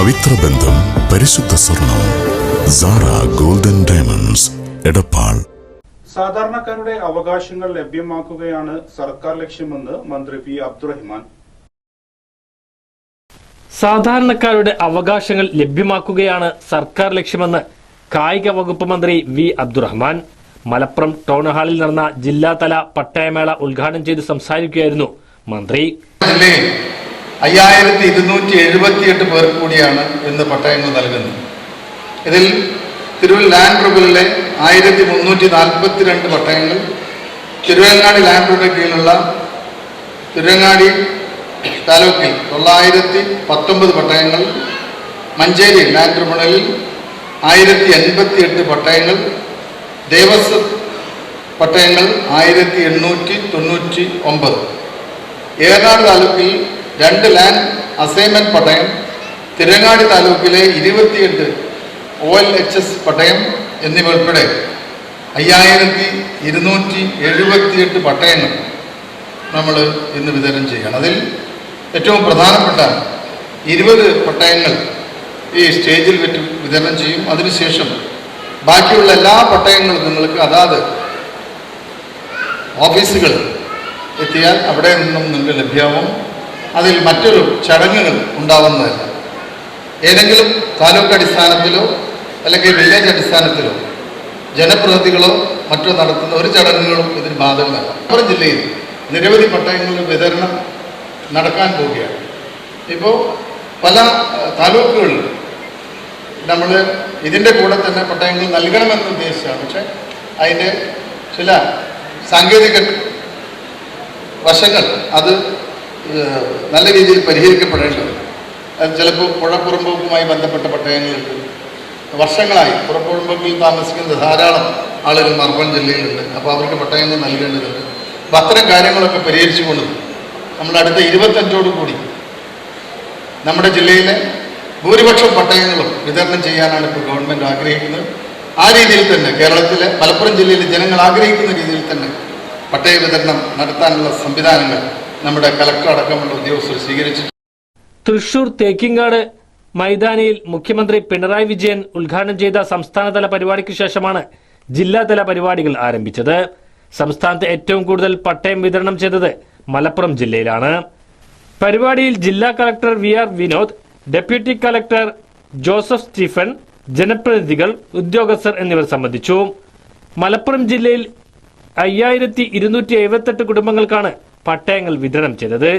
പവിത്ര ബന്ധം പരിശുദ്ധ സ്വർണം സാറ ഗോൾഡൻ ഡയമണ്ട്സ് എടപ്പാൾ. സാധാരണക്കാരുടെ അവകാശങ്ങൾ ലഭ്യമാക്കുകയാണ് സർക്കാർ ലക്ഷ്യമെന്ന് മന്ത്രി പി അബ്ദുറഹിമാൻ. സാധാരണക്കാരുടെ അവകാശങ്ങൾ ലഭ്യമാക്കുകയാണ് സർക്കാർ ലക്ഷ്യമെന്ന് കായിക വകുപ്പ് മന്ത്രി വി അബ്ദുറഹ്മാൻ. മലപ്പുറം ടൗൺ ഹാളിൽ നടന്ന ജില്ലാതല പട്ടയമേള ഉദ്ഘാടനം ചെയ്ത് സംസാരിക്കുകയായിരുന്നു മന്ത്രി. അയ്യായിരത്തി ഇരുന്നൂറ്റി എഴുപത്തിയെട്ട് പേർ കൂടിയാണ് ഇന്ന് പട്ടയങ്ങൾ നൽകുന്നത്. ഇതിൽ തിരുവല്ല ലാൻഡ് റൂബിലെ ആയിരത്തി മുന്നൂറ്റി നാൽപ്പത്തിരണ്ട് പട്ടയങ്ങൾ തിരുവങ്ങാടി ലാൻഡ് റൂബിന് കീഴിലുള്ള തിരുവങ്ങാടി താലൂക്കിൽ തൊള്ളായിരത്തി പത്തൊമ്പത് പട്ടയങ്ങൾ മഞ്ചേരി ലാൻഡ് ട്രിബ്യൂണലിൽ ആയിരത്തി എൺപത്തി എട്ട് പട്ടയങ്ങൾ ദേവസ്വം പട്ടയങ്ങൾ ആയിരത്തി എണ്ണൂറ്റി തൊണ്ണൂറ്റി ഒമ്പത് ഏറനാട് താലൂക്കിൽ രണ്ട് ലാൻഡ് അസൈൻമെന്റ് പട്ടയം തിരങ്ങാടി താലൂക്കിലെ ഇരുപത്തിയെട്ട് ഒ എൽ എച്ച് എസ് പട്ടയം എന്നിവ ഉൾപ്പെടെ അയ്യായിരത്തി ഇരുന്നൂറ്റി എഴുപത്തിയെട്ട് പട്ടയങ്ങൾ നമ്മൾ ഇന്ന് വിതരണം ചെയ്യണം അതിൽ ഏറ്റവും പ്രധാനപ്പെട്ട ഇരുപത് പട്ടയങ്ങൾ ഈ സ്റ്റേജിൽ വിറ്റ് വിതരണം ചെയ്യും. അതിനുശേഷം ബാക്കിയുള്ള എല്ലാ പട്ടയങ്ങളും നിങ്ങൾക്ക് അതാത് ഓഫീസുകൾ എത്തിയാൽ അവിടെ നിന്നും നിങ്ങൾക്ക് ലഭ്യമാവും. അതിൽ മറ്റൊരു ചടങ്ങുകൾ ഉണ്ടാവുന്നതല്ല ഏതെങ്കിലും താലൂക്ക് അടിസ്ഥാനത്തിലോ അല്ലെങ്കിൽ വില്ലേജ് അടിസ്ഥാനത്തിലോ ജനപ്രതിനിധികളോ മറ്റോ നടത്തുന്ന ഒരു ചടങ്ങുകളും ഇതിന് ബാധകമല്ല. മലപ്പുറം ജില്ലയിൽ നിരവധി പട്ടയങ്ങളുടെ വിതരണം നടക്കാൻ പോവുകയാണ്. ഇപ്പോൾ പല താലൂക്കുകളിൽ നമ്മൾ ഇതിന്റെ കൂടെ തന്നെ പട്ടയങ്ങൾ നൽകണമെന്ന് ഉദ്ദേശിച്ചാണ്. പക്ഷേ അതിന്റെ ചില സാങ്കേതിക വശങ്ങൾ അത് നല്ല രീതിയിൽ പരിഹരിക്കപ്പെടേണ്ടത് ചിലപ്പോൾ പുഴപ്പുറമ്പോക്കുമായി ബന്ധപ്പെട്ട പട്ടയങ്ങളുണ്ട്. വർഷങ്ങളായി പുറപ്പുറമ്പോക്കിൽ താമസിക്കുന്ന ധാരാളം ആളുകൾ മലപ്പുറം ജില്ലയിലുണ്ട്. അപ്പോൾ അവർക്ക് പട്ടയങ്ങൾ നൽകേണ്ടതുണ്ട്. അപ്പം അത്തരം കാര്യങ്ങളൊക്കെ പരിഹരിച്ചു പരിഹരിച്ചുകൊണ്ട് നമ്മൾ അടുത്ത ഇരുപത്തഞ്ചോട് കൂടി നമ്മുടെ ജില്ലയിലെ ഭൂരിപക്ഷം പട്ടയങ്ങളും വിതരണം ചെയ്യാനാണ് ഇപ്പോൾ ഗവൺമെന്റ് ആഗ്രഹിക്കുന്നത്. ആ രീതിയിൽ തന്നെ കേരളത്തിലെ മലപ്പുറം ജില്ലയിലെ ജനങ്ങൾ ആഗ്രഹിക്കുന്ന രീതിയിൽ തന്നെ പട്ടയ വിതരണം നടത്താനുള്ള സംവിധാനങ്ങൾ നമ്മുടെ കലക്ടർ അടക്കമുള്ള ഉദ്യോഗസ്ഥർ സ്വീകരിച്ചിട്ടുണ്ട്. തൃശൂർ തേക്കിങ്ങാട് മൈതാനിയിൽ മുഖ്യമന്ത്രി പിണറായി വിജയൻ ഉദ്ഘാടനം ചെയ്ത സംസ്ഥാനതല പരിപാടിക്ക് ശേഷമാണ് ജില്ലാതല പരിപാടികൾ ആരംഭിച്ചത്. സംസ്ഥാനത്ത് ഏറ്റവും കൂടുതൽ പട്ടയം വിതരണം ചെയ്തത് മലപ്പുറം ജില്ലയിലാണ്. പരിപാടിയിൽ ജില്ലാ collector V R Vinod deputy collector Joseph Stephen ജനപ്രതിനിധികൾ ഉദ്യോഗസ്ഥർ എന്നിവർ സംബന്ധിച്ചു. മലപ്പുറം ജില്ലയിൽ അയ്യായിരത്തി ഇരുന്നൂറ്റി എഴുപത്തെട്ട് കുടുംബങ്ങൾക്കാണ് പട്ടയങ്ങൾ വിതരണം ചെയ്തത്.